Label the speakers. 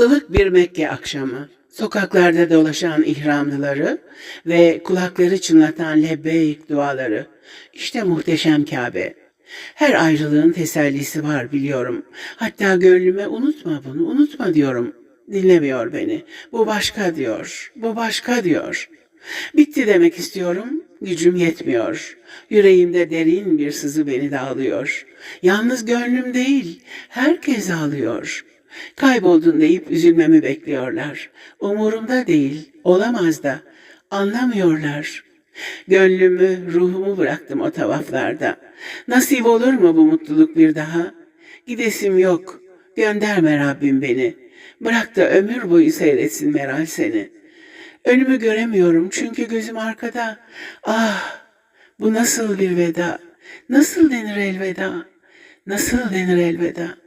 Speaker 1: Ilık bir Mekke akşamı. Sokaklarda dolaşan ihramlıları ve kulakları çınlatan lebbeyk duaları. İşte muhteşem Kabe. Her ayrılığın tesellisi var biliyorum. Hatta gönlüme unutma bunu, unutma diyorum. Dinlemiyor beni. Bu başka diyor, bu başka diyor. Bitti demek istiyorum, gücüm yetmiyor. Yüreğimde derin bir sızı beni dağılıyor. Yalnız gönlüm değil, herkes ağlıyor. Kayboldun deyip üzülmemi bekliyorlar. Umurumda değil, olamaz da. Anlamıyorlar. Gönlümü, ruhumu bıraktım o tavaflarda. Nasip olur mu bu mutluluk bir daha? Gidesim yok. Gönderme Rabbim beni. Bırak da ömür boyu seyretsin Meral seni. Önümü göremiyorum çünkü gözüm arkada. Ah, bu nasıl bir veda? Nasıl denir elveda? Nasıl denir elveda?